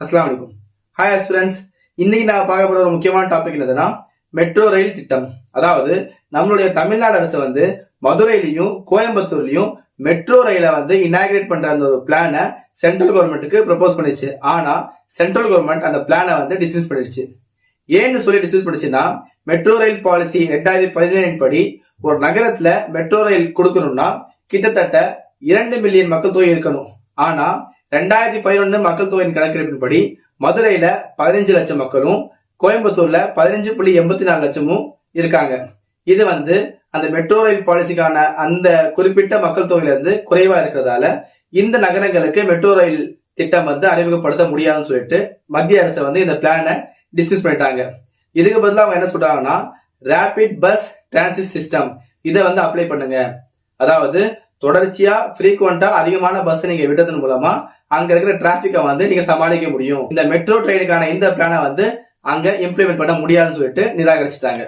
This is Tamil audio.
அஸ்லாம் வலைக்கும் ஹாய் அஸ்பிரன்ஸ் இன்னைக்கு நான் பார்க்க போற ஒரு முக்கியமான டாபிக் என்னதுன்னா மெட்ரோ ரயில் திட்டம். அதாவது நம்மளுடைய தமிழ்நாடு அரசு வந்து மதுரையிலையும் கோயம்புத்தூர்லயும் மெட்ரோ ரயிலை வந்து இனாகிரேட் பண்ற அந்த ஒரு பிளானை சென்ட்ரல் கவர்மெண்ட்டுக்கு ப்ரப்போஸ் பண்ணிச்சு. ஆனா சென்ட்ரல் கவர்மெண்ட் அந்த பிளானை வந்து டிஸ்மிஸ் பண்ணிடுச்சு. ஏன்னு சொல்லி டிஸ்மிஸ் பண்ணிச்சுன்னா மெட்ரோ ரயில் பாலிசி ரெண்டாயிரத்தி பதினேழின் படி ஒரு நகரத்துல மெட்ரோ ரயில் கொடுக்கணும்னா கிட்டத்தட்ட இரண்டு மில்லியன் மக்கள் தொகை இருக்கணும். ஆனா ரெண்டாயிரத்தி பதினொன்று மக்கள் தொகையின் கணக்கெடுப்பின்படி மதுரையில பதினஞ்சு லட்சம் மக்களும் கோயம்புத்தூர்ல பதினஞ்சு புள்ளி எண்பத்தி நாலு லட்சமும் இருக்காங்க. இது வந்து அந்த மெட்ரோ ரயில் பாலிசிக்கான அந்த குறிப்பிட்ட மக்கள் தொகையிலிருந்து குறைவா இருக்கிறதால இந்த நகரங்களுக்கு மெட்ரோ ரயில் திட்டம் வந்து அறிமுகப்படுத்த முடியாதுன்னு சொல்லிட்டு மத்திய அரசு வந்து இந்த பிளானை டிஸ்மிஸ் பண்ணிட்டாங்க. இதுக்கு பதிலாக அவங்க என்ன சொல்றாங்கன்னா ரேபிட் பஸ் டிரான்சிட் சிஸ்டம் இதை வந்து அப்ளை பண்ணுங்க. அதாவது தொடர்ச்சியா ஃப்ரீக்வெண்டா அதிகமான பஸ் நீங்க விட்டதன் மூலமா அங்க இருக்கிற டிராபிக்கை வந்து நீங்க சமாளிக்க முடியும். இந்த மெட்ரோ ட்ரெயினுக்கான இந்த பிளானை வந்து அங்க இம்ப்ளிமெண்ட் பண்ண முடியாதுன்னு சொல்லிட்டு நிராகரிச்சுட்டாங்க.